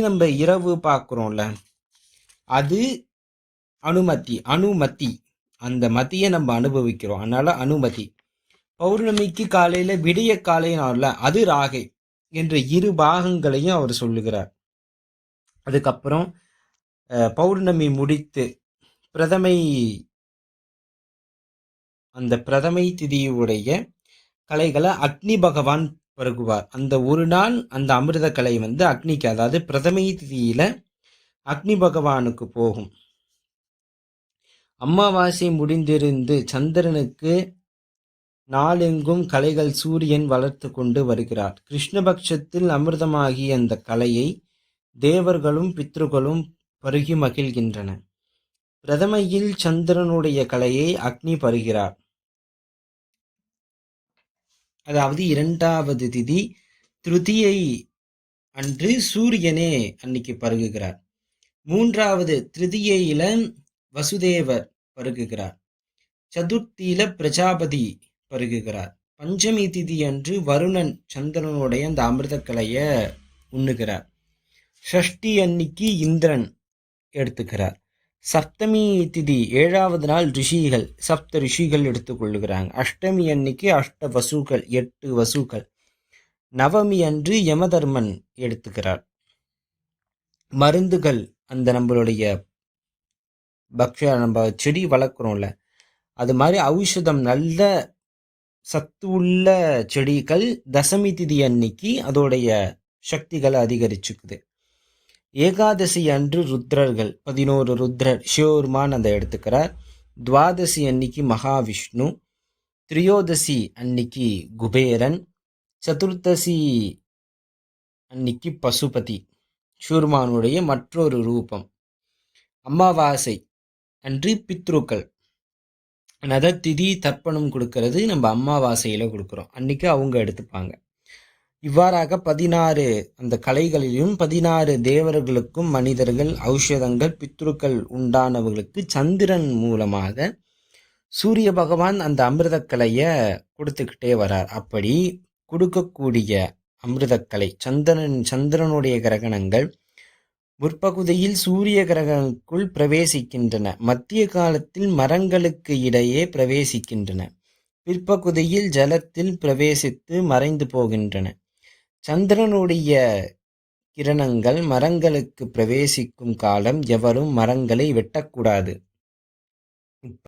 நம்ம இரவு பார்க்குறோம்ல அது அனுமதி அனுமதி. அந்த மதியை நம்ம அனுபவிக்கிறோம். அதனால அனுமதி. பௌர்ணமிக்கு காலையில விடிய காலையினால அது ராகை என்ற இரு பாகங்களையும் அவர் சொல்லுகிறார். அதுக்கப்புறம் அஹ், பௌர்ணமி முடித்து பிரதமை அந்த பிரதமை திதியுடைய கலைகளை அக்னி பகவான் பருகுவார். அந்த ஒரு நாள் அந்த அமிர்த கலை வந்து அக்னிக்கு அதாவது பிரதமை திதியில அக்னி பகவானுக்கு போகும். அமாவாசை முடிந்திருந்து சந்திரனுக்கு நாளெங்கும் கலைகள் சூரியன் வளர்த்து கொண்டு வருகிறார். கிருஷ்ணபக்ஷத்தில் அமிர்தமாகிய அந்த கலையை தேவர்களும் பித்ருகளும் பருகி மகிழ்கின்றன பிரதமையில் சந்திரனுடைய கலையை அக்னி பருகிறார். அதாவது இரண்டாவது திதி திருதியை அன்று சூரியனே அன்னைக்கு பருகுகிறார். மூன்றாவது திருதியையில வசுதேவர் பருகுகிறார். சதுர்த்தியில பிரஜாபதி பருகுகிறார். பஞ்சமி திதி அன்று வருணன் சந்திரனுடைய அந்த அமிர்தக்கலைய உண்ணுகிறார். ஷஷ்டி அன்னைக்கு இந்திரன் எடுத்துக்கிறார். சப்தமி திதி ஏழாவது நாள் ரிஷிகள் சப்த ரிஷிகள் எடுத்துக்கொள்ளுகிறாங்க அஷ்டமி அன்னைக்கு அஷ்ட வசூக்கள் எட்டு வசுக்கள். நவமி அன்று யமதர்மன் எடுத்துக்கிறார். மருந்துகள் அந்த நம்மளுடைய பக்ஷ நம்ம செடி வளர்க்குறோம்ல அது மாதிரி ஔஷதம் நல்ல சத்து உள்ள செடிகள் தசமி திதி அன்னைக்கு அதோடைய சக்திகளை அதிகரிச்சுக்குது. ஏகாதசி அன்று ருத்ரர்கள் பதினோரு ருத்ரர் ஷியோர்மான் அந்த எடுத்துக்கிறார். துவாதசி அன்னைக்கு மகாவிஷ்ணு திரியோதசி அன்னைக்கு குபேரன் சதுர்தசி அன்னைக்கு பசுபதி ஷூர்மானுடைய மற்றொரு ரூபம். அமாவாசை அன்று பித்ருக்கள். அதாவது திதி தர்ப்பணம் கொடுக்கறது நம்ம அமாவாசையில் கொடுக்குறோம். அன்னைக்கு அவங்க எடுத்துப்பாங்க. இவ்வாறாக பதினாறு அந்த கலைகளிலும் பதினாறு தேவர்களுக்கும் மனிதர்கள் ஔஷதங்கள் பித்ருக்கள் உண்டானவர்களுக்கு சந்திரன் மூலமாக சூரிய பகவான் அந்த அமிர்தக்கலையை கொடுத்துக்கிட்டே வரார். அப்படி கொடுக்கக்கூடிய அமிர்தக்கலை சந்திரன் சந்திரனுடைய கிரகணங்கள் முற்பகுதியில் சூரிய கிரகங்களுக்குள் பிரவேசிக்கின்றன. மத்திய காலத்தில் மரங்களுக்கு இடையே பிரவேசிக்கின்றன. பிற்பகுதியில் ஜலத்தில் பிரவேசித்து மறைந்து போகின்றன. சந்திரனுடைய கிரணங்கள் மரங்களுக்கு பிரவேசிக்கும் காலம் எவரும் மரங்களை வெட்டக்கூடாது.